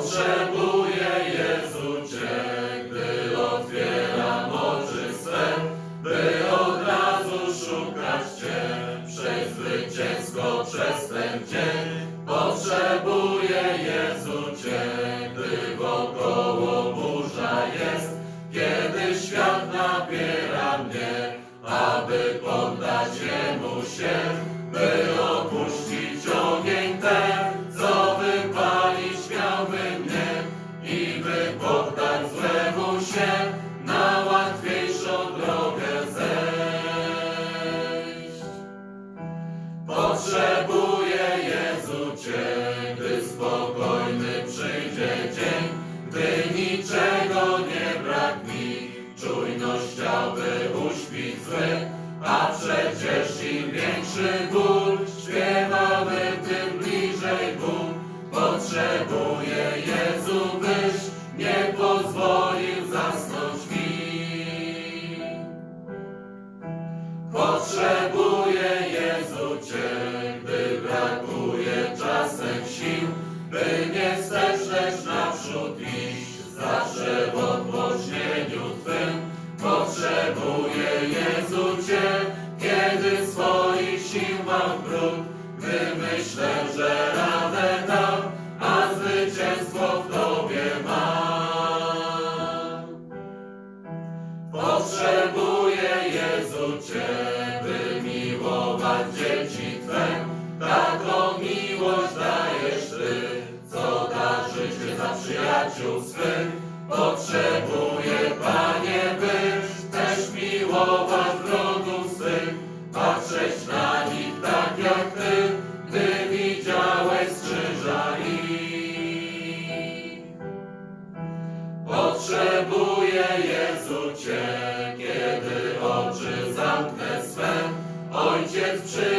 Potrzebuję Jezu Cię, gdy otwieram oczy swe, by od razu szukać Cię, przejść zwycięsko przez ten dzień. Potrzebuję Jezu Cię, gdy wokoło burza jest, kiedy świat napiera mnie, aby poddać Jemu się, by poddać złemu się na łatwiejszą drogę zejść. Potrzebuję Jezu Cię, gdy spokojny przyjdzie dzień, gdy niczego nie brak mi, czujność chciałby uśpić zły, a przecież im większy ból, śpiewamy tym bliżej Bóg. Potrzebuję Jezu, Potrzebuję Jezu Cię, gdy brakuje czasem sił, by nie wstać lecz naprzód iść, zawsze w odpocznieniu Twym. Potrzebuję Jezu Cię, kiedy swoich sił mam brud, Potrzebuję Jezu Cię, by miłować dzieci Twe. Taką miłość dajesz Ty, co da życie za przyjaciół swych. Potrzebuję, Panie, byś też miłować wrogów swych, patrzeć na nich tak jak Ty, gdy widziałeś z krzyża ich. Potrzebuję dziewczyny.